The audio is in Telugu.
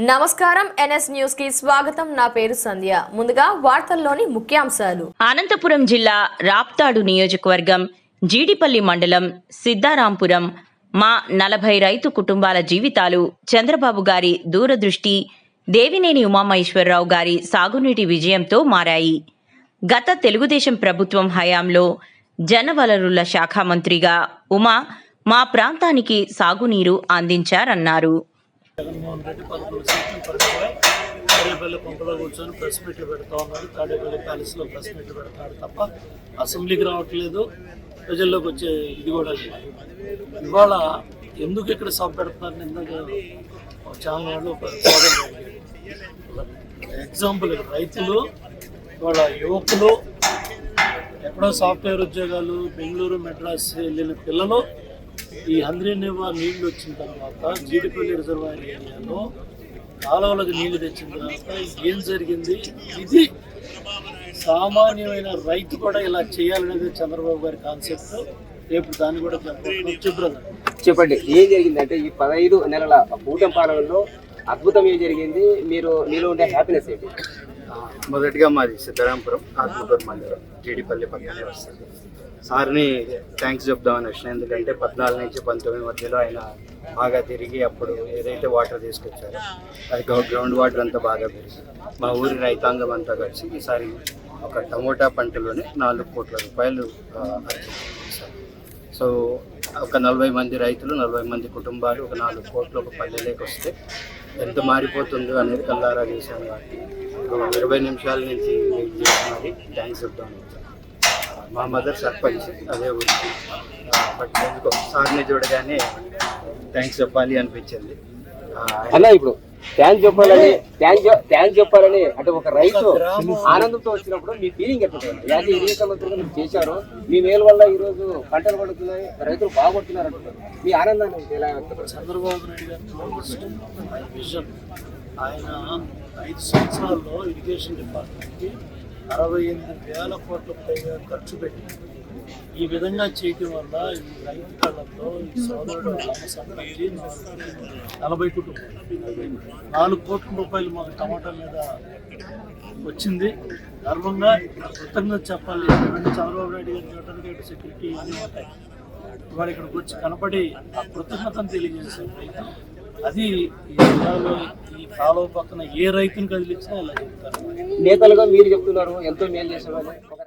నమస్కారం ఎన్ఎస్ న్యూస్కి స్వాగతం. నా పేరు సంధ్య. ముందుగా వార్తల్లోని ముఖ్యాంశాలు. అనంతపురం జిల్లా రాప్తాడు నియోజకవర్గం జీడిపల్లి మండలం సిద్ధారాంపురం. మా నలభై రైతు కుటుంబాల జీవితాలు చంద్రబాబు గారి దూరదృష్టి దేవినేని ఉమామహేశ్వరరావు గారి సాగునీటి విజయంతో మారాయి. గత తెలుగుదేశం ప్రభుత్వం హయాంలో జనవనరుల శాఖ మంత్రిగా ఉమా మా ప్రాంతానికి సాగునీరు అందించారన్నారు. జగన్మోహన్ రెడ్డి పదకొండు సీట్ల పరిధిలో తాడేపల్లి పంపలో కూర్చొని ప్రెస్ మీట్లు పెడతా ఉన్నారు. తాడేపల్లి ప్యాలెస్లో ప్రెస్ మీట్లు పెడతాడు తప్ప అసెంబ్లీకి రావట్లేదు. ప్రజల్లోకి వచ్చే ఇది కూడా లేదు. ఇవాళ ఎందుకు ఇక్కడ సభ పెడతారని ఎందుకు ఛానల్ వాళ్ళు ఎగ్జాంపుల్ రైతులు వాళ్ళ యువకులు ఎక్కడో సాఫ్ట్వేర్ ఉద్యోగాలు బెంగళూరు మెడ్రాస్ వెళ్ళిన పిల్లలు ఈ హంద్రీనివా నీళ్ళు వచ్చిన తర్వాత జీడిపల్లి రిజర్వాయర్ ఏరియాలో కాలువలకు నీళ్ళు తెచ్చిన తర్వాత ఏం జరిగింది? ఇది సామాన్యమైన రైతు కూడా ఇలా చేయాలనేది చంద్రబాబు గారి కాన్సెప్ట్. రేపు దాన్ని కూడా చెప్పబోతున్నాం చెప్పండి ఏం జరిగిందంటే ఈ పదహైదు నెలల కూటమి పాలనలో అద్భుతం ఏం జరిగింది? మీరు మీలో ఉండే హ్యాపీనెస్ ఏంటి? మొదటిగా మాది సిద్ధరాంపురం ఆత్మకూరు మండలం జీడిపల్లి పక్కనే వస్తుంది. సార్ని థ్యాంక్స్ చెప్దామని వచ్చిన ఎందుకంటే పద్నాలుగు నుంచి పంతొమ్మిది మధ్యలో ఆయన బాగా తిరిగి అప్పుడు ఏదైతే వాటర్ తీసుకొచ్చారో అది గ్రౌండ్ వాటర్ అంతా బాగా పెరిగి మా ఊరి రైతాంగం అంతా కలిసి ఈసారి ఒక టమోటా పంటలోనే నాలుగు కోట్ల రూపాయలు సో ఒక నలభై మంది రైతులు నలభై మంది కుటుంబాలు ఒక నాలుగు కోట్లు ఒక పల్లెలోకి వస్తే ఎంత మారిపోతుందో అనేది కల్లారా చేశాను కాబట్టి ఇరవై నిమిషాల నుంచి వెయిట్ చేసి థ్యాంక్స్ చెప్తాను. మా మదర్ సర్పంచ్ అదే ఊరికి బట్ ఎందుకో సార్ని చూడగానే థ్యాంక్స్ చెప్పాలి అనిపించింది. అలా ఇప్పుడు థ్యాంక్స్ చెప్పాలని థ్యాంక్స్ థ్యాంక్స్ చెప్పాలని అంటే ఒక రైతు ఆనందంతో వచ్చినప్పుడు మీ ఫీలింగ్ ఎట్లుంటుంది? ఇరిగేషన్ మంత్రిగా మీరు చేశారు. మీ మేలు వల్ల ఈ రోజు పంటలు పడుతున్నాయి రైతులు బాగుపడుతున్నారు అంటున్నారు. మీ ఆనందాన్ని ఎలా చంద్రబాబు నాయుడు గారి ఆయన ఐదు సంవత్సరాల్లో ఇరిగేషన్ డిపార్ట్మెంట్కి అరవై ఎనిమిది వేల కోట్ల పైగా ఖర్చు పెట్టింది. ఈ విధంగా చేయటం వల్ల ఈ రైతు కళ్ళల్లో ఈ సోదరుడు రామస్వామి నలభై కుటుంబాలు నాలుగు కోట్ల రూపాయలు మాకు టమాటా మీద వచ్చింది. గర్వంగా కృతజ్ఞత చెప్పాలి. ఎందుకంటే చంద్రబాబు నాయుడు గారు చూడటానికి ఇటు సెక్యూరిటీ ఇవన్నీ ఉంటాయి. వాడు ఇక్కడికి వచ్చి కనపడి ఆ కృతజ్ఞతను తెలియజేసే రైతు అది ఈ కాలువ పక్కన ఏ రైతుని కదిలించినా ఇలా చెప్తారు. నేతలుగా మీరు చెప్తున్నారు ఎంతో మేలు చేసేవాళ్ళు